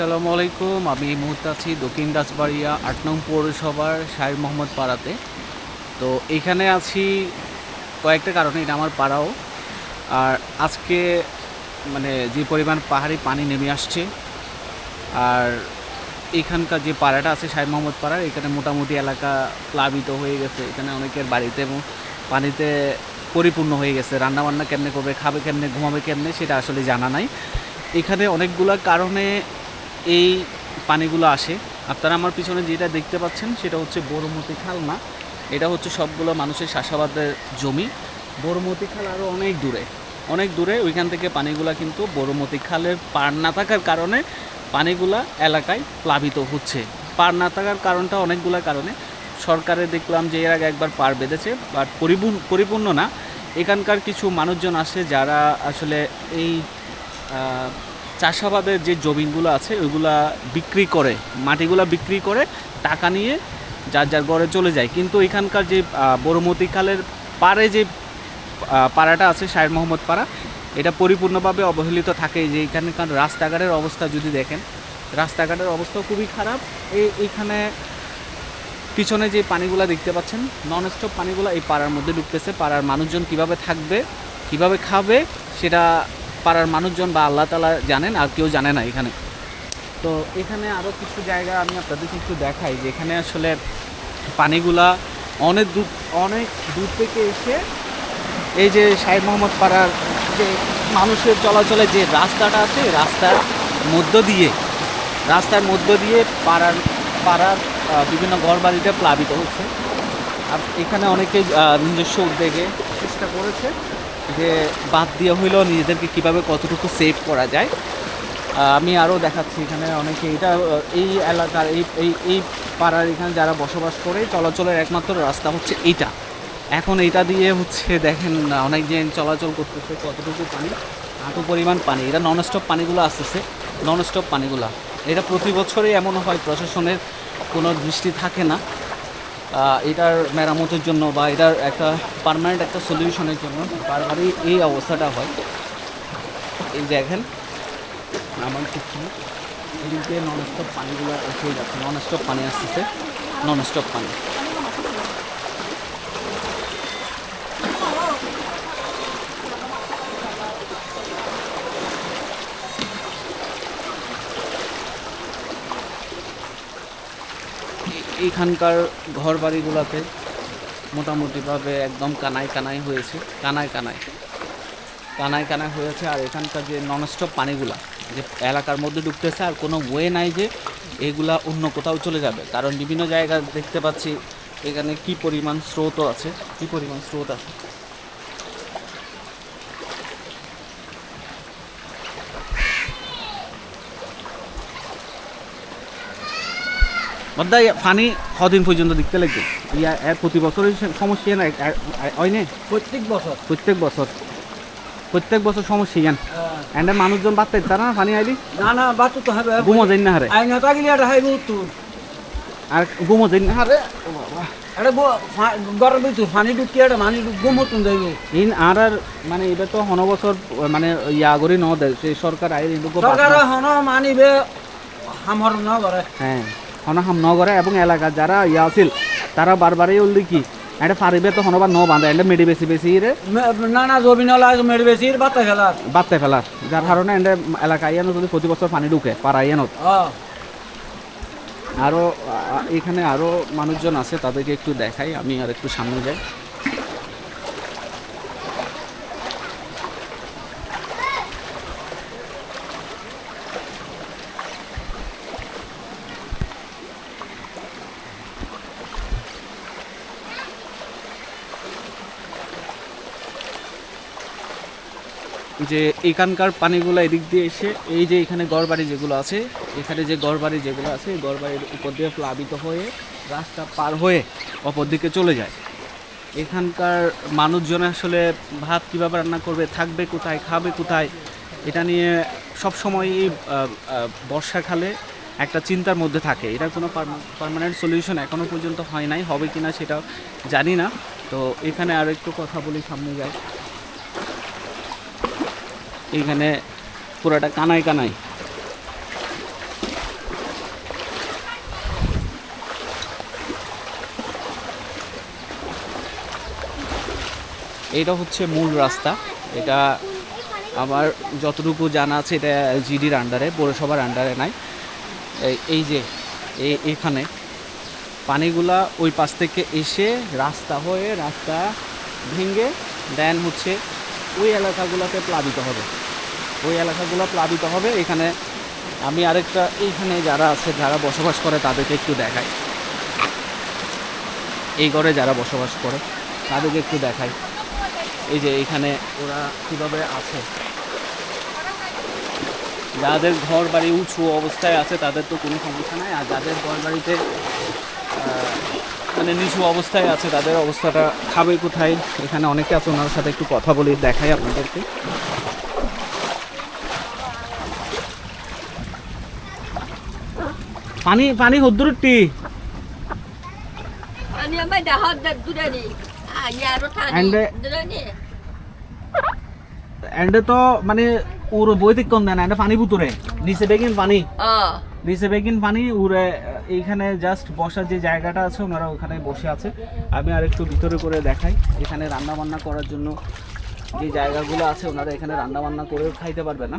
আসসালামু আলাইকুম আমি এই মুহূর্তে আছি দক্ষিণ রাজবাড়িয়া আট নং পৌরসভার শাহির মোহাম্মদ পাড়াতে। তো এখানে আছি কয়েকটা কারণে, এটা আমার পাড়াও। আর আজকে মানে যে পরিমাণ পাহাড়ি পানি নেমে আসছে, আর এখানকার যে পাড়াটা আছে শাহির মোহাম্মদ পাড়ার, এখানে মোটামুটি এলাকা প্লাবিত হয়ে গেছে। এখানে অনেকের বাড়িতে পানিতে পরিপূর্ণ হয়ে গেছে। রান্নাবান্না কেমনে করবে, খাবে কেমনে, ঘুমাবে কেমনে, সেটা আসলে জানা নাই। এখানে অনেকগুলো কারণে এই পানিগুলো আসে। আপনারা আমার পিছনে যেটা দেখতে পাচ্ছেন, সেটা হচ্ছে বড়মতি খাল না এটা হচ্ছে সবগুলো মানুষের চাষাবাদের জমি। বড়মতি খাল আরও অনেক দূরে অনেক দূরে। ওইখান থেকে পানিগুলা কিন্তু বড়মতি খালের পার না থাকার কারণে পানিগুলা এলাকায় প্লাবিত হচ্ছে। পার না থাকার কারণটা অনেকগুলো কারণে। সরকারে দেখলাম যে এর আগে একবার পার বেঁধেছে, বাট পরিপূর্ণ পরিপূর্ণ না। এখানকার কিছু মানুষজন আছে যারা আসলে এই চাষাবাদের যে জমিগুলো আছে ওইগুলা বিক্রি করে মাটিগুলা বিক্রি করে টাকা নিয়ে যার যার ঘরে চলে যায়। কিন্তু এখানকার যে আহ, বড়মতি খালের পাড়ে যে পাড়াটা আছে শাহের মোহাম্মদ পাড়া এটা পরিপূর্ণভাবে অবহেলিত থাকে যে এখানকার রাস্তাঘাটের অবস্থা যদি দেখেন রাস্তাঘাটের অবস্থা খুবই খারাপ। এই এইখানে পিছনে যে পানিগুলো দেখতে পাচ্ছেন নন স্টপ পানিগুলো এই পাড়ার মধ্যে ঢুকতেছে। পাড়ার মানুষজন কীভাবে থাকবে কীভাবে খাবে সেটা পাড়ার মানুষজন বা আল্লাহ তালা জানেন আর কেউ জানে না এখানে। তো এখানে আরও কিছু জায়গা আমি আপনাদেরকে একটু দেখাই যে এখানে আসলে পানিগুলা অনেক দূর অনেক দূর থেকে এসে এই যে শাহিদ মোহাম্মদ পাড়ার যে মানুষের চলাচলে যে রাস্তাটা আছে, রাস্তার মধ্য দিয়ে, রাস্তার মধ্য দিয়ে পাড়ার পাড়ার বিভিন্ন ঘরবাড়িতে প্লাবিত হচ্ছে। আর এখানে অনেকে নিজস্ব উদ্যোগে চেষ্টা করেছে। যে বাদ দিয়ে হইলেও নিজেদেরকে কীভাবে কতটুকু সেভ করা যায়। আমি আরও দেখাচ্ছি এখানে অনেকে, এটা এই এলাকার, এই এই এই পাড়ার এখানে যারা বসবাস করে, চলাচলের একমাত্র রাস্তা হচ্ছে এইটা। এখন এটা দিয়ে হচ্ছে দেখেন অনেক জন চলাচল করতেছে, কতটুকু পানি হাঁটু পরিমাণ পানি, এটা নন স্টপ পানিগুলো আসতেছে নন স্টপ পানিগুলো। এটা প্রতি বছরই এমন হয়, প্রশাসনের কোনো দৃষ্টি থাকে না। এটার মেরামতের জন্য বা এটার একটা পারমানেন্ট একটা সলিউশনের জন্য বারবারই এই অবস্থাটা হয়। এই দেখেন, আমার ঠিক এদিকে নন স্টপ পানিগুলো এসে যাচ্ছে নন স্টপ পানি আসতেছে নন স্টপ পানি। এইখানকার ঘর বাড়িগুলোতে মোটামুটিভাবে একদম কানাই কানাই হয়েছে কানায় কানাই। কানায় কানায় হয়েছে আর এখানকার যে ননস্টপ পানিগুলা, যে এলাকার মধ্যে ঢুকতেছে আর কোনো ওয়ে নাই যে এগুলা অন্য কোথাও চলে যাবে। কারণ বিভিন্ন জায়গা দেখতে পাচ্ছি, এখানে কি পরিমাণ স্রোতও আছে, কি পরিমাণ স্রোত আছে? বদ্দাই ফানি কদিন পর্যন্ত দেখতে লাগবে। ইয়া এর প্রতি বছরই সমস্যা না হয় না? প্রত্যেক বছর। প্রত্যেক বছর। প্রত্যেক বছর সমস্যা ইয়ান। এন্ডে মানুষজন বাড়তে তারা না পানি আইলি না না বাতু তো হবে। গুমো যাই না হারে। আইনা তাগিলি এটা হাইব উত্তর। আর গুমো যাই না হারে? এটা গরম ভিতর পানি ঢুকি এটা পানি গুমতুন যাইব। ইন আর আর মানে এটা তো হন বছর মানে ইয়া করে ন দেয় সেই সরকার আই কিন্তু সরকার হন মানিবে আমার ন করে হ্যাঁ। হন হাম নগরে এবং এলাকা যারা ইয়া আছিল তারা বারবারই উল্লি কি এটা পারিবে তো হনবার ন বাঁধে এটা মেডি বেশি বেশি রে। না না জমি নলা মেডি বেশির বাতা খেলার বাড়তে ফেলার। যার কারণে এটা এলাকা ইয়ানো যদি প্রতি বছর পানি ঢুকে পাড়া ইয়ানত আরও এখানে আরও মানুষজন আছে তাদেরকে একটু দেখাই আমি আর একটু সামনে যাই। যে এখানকার পানিগুলো এদিক দিয়ে এসে, এই যে এখানে গড়বাড়ি যেগুলো আছে, এখানে যে গড়বাড়ি যেগুলো আছে, এই গড়বাড়ির উপর দিয়ে প্লাবিত হয়ে রাস্তা পার হয়ে অপর দিকে চলে যায়। এখানকার মানুষজন আসলে ভাত কীভাবে রান্না করবে, থাকবে কোথায়, খাবে কোথায়, এটা নিয়ে সবসময়ই বর্ষাকালে একটা চিন্তার মধ্যে থাকে। এটা কোনো পার্মানেন্ট সলিউশন এখনও পর্যন্ত হয় নাই, হবে কি না সেটা জানি না। তো এখানে আর একটু কথা বলি সামনে যাই। এখানে পুরাটা কানায় কানায়। এটা হচ্ছে মূল রাস্তা। এটা আমার যতটুকু জানা আছে, এটা জিডির আন্ডারে পৌরসভার আন্ডারে নাই। এই যে এখানে। পানিগুলা ওই পাশ থেকে এসে রাস্তা হয়ে রাস্তা ভেঙে দেন হচ্ছে ওই এলাকাগুলোতে প্লাবিত হবে। ওই এলাকাগুলো প্লাবিত হবে। এখানে আমি আরেকটা, এইখানে যারা আছে, যারা বসবাস করে, তাদেরকে একটু দেখাই। এই ঘরে যারা বসবাস করে, তাদেরকে একটু দেখাই। এই যে এখানে ওরা কীভাবে আছে। যাদের ঘর বাড়ি উঁচু অবস্থায় আছে, তাদের তো কোনো সমস্যা নাই। আর যাদের ঘর বাড়িতে মানে নিচু অবস্থায় আছে, তাদের অবস্থাটা খাবে কোথায়? এখানে অনেকে আছে, ওনার সাথে একটু কথা বলি, দেখাই আপনাদেরকে। পানি পানি হদ্দুরটি Tu dah ni. এন্ডে তো মানে ওর বইতে কম দেয় না এটা পানি পুতুরে নিচে বেগিন পানি. নিচে বেগিন পানি উড়ে এইখানে জাস্ট বসার যে জায়গাটা আছে ওনারা ওখানে বসে আছে। আমি আর একটু ভিতরে করে দেখাই। এখানে রান্না বান্না করার জন্য যে জায়গাগুলো আছে ওনারা এখানে রান্না বান্না করে খাইতে পারবে না।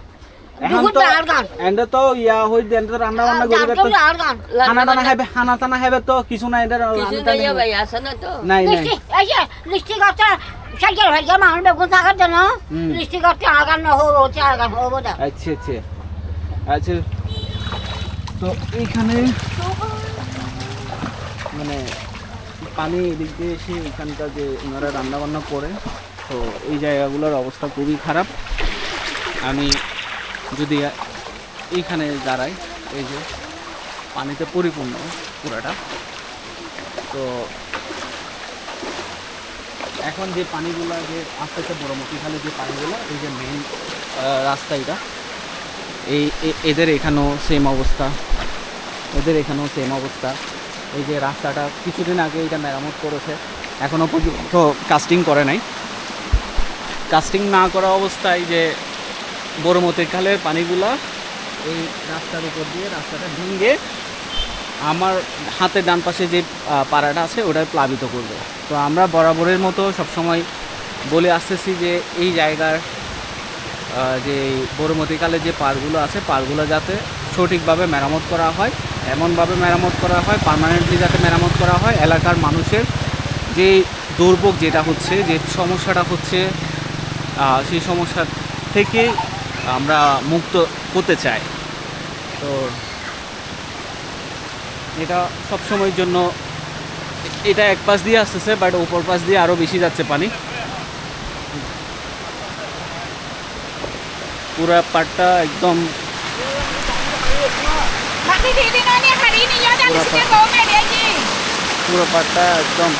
এন্ডে তো ইয়া হই দেন তো রান্না বান্না তো। খানা টানা খাবে খানা টানা খাবে তো কিছু নাই এই যে লিস্টি করতে সাইকেল ভাইকে মানুষ বেগুন থাকার জন্য হুম। লিস্টি করতে আর গান হব হচ্ছে হব আচ্ছা আচ্ছা। আচ্ছা। তো এইখানে মানে পানি এদিক দিয়ে এসে এখানকার যে ওনারা রান্না বান্না করে তো এই জায়গাগুলোর অবস্থা খুবই খারাপ। আমি যদি এইখানে দাঁড়াই, এই যে পানিতে পরিপূর্ণ পুরাটা। তো এখন যে পানিগুলো যে আস্তে আস্তে বড়মতি খালে যে পানিগুলো, এই যে মেইন রাস্তা এটা, এই এদের এখানেও সেম অবস্থা। এদের এখানেও সেম অবস্থা। এই যে রাস্তাটা কিছুদিন আগে এটা মেরামত করেছে এখনও পর্যন্ত কাস্টিং করে নাই। কাস্টিং না করা অবস্থায় যে বড়মতির খালের পানিগুলা এই রাস্তার উপর দিয়ে রাস্তাটা ভেঙে আমার হাতের ডান পাশে যে পাড়াটা আছে ওটাই প্লাবিত করবে। তো আমরা বরাবরের মতো সবসময় বলে আসতেছি যে, এই জায়গার যে বড়মতিকালে যে পারগুলো আছে পারগুলো যাতে সঠিকভাবে মেরামত করা হয়, এমনভাবে মেরামত করা হয় পার্মানেন্টলি যাতে মেরামত করা হয়, এলাকার মানুষের যে দুর্ভোগ যেটা হচ্ছে, যে সমস্যাটা হচ্ছে সেই সমস্যা থেকে আমরা মুক্ত করতে চাই। তো এটা সব সময়ের জন্য এটা এক পাশ দিয়ে আসতেছে বাট উপর পাশ দিয়ে আরও বেশি যাচ্ছে পানি। পুরা পাটটা একদম পুরো পাটটা একদম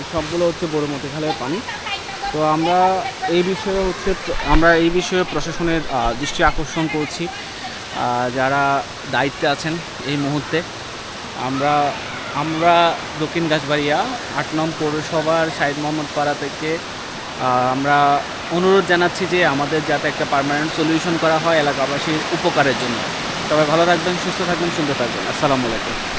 এই সবগুলো হচ্ছে বড়মতি খালের পানি। তো আমরা এই বিষয়ে হচ্ছে আমরা এই বিষয়ে প্রশাসনের দৃষ্টি আকর্ষণ করছি। যারা দায়িত্বে আছেন এই মুহূর্তে। আমরা আমরা দক্ষিণ গাছবাড়িয়া, আট নং পৌরসভার শাহিদ মোহাম্মদ পাড়া থেকে আমরা অনুরোধ জানাচ্ছি যে আমাদের যাতে একটা পার্মানেন্ট সলিউশন করা হয় এলাকাবাসীর উপকারের জন্য। তবে ভালো থাকবেন, সুস্থ থাকবেন, সুন্দর থাকবেন। আসসালামু আলাইকুম।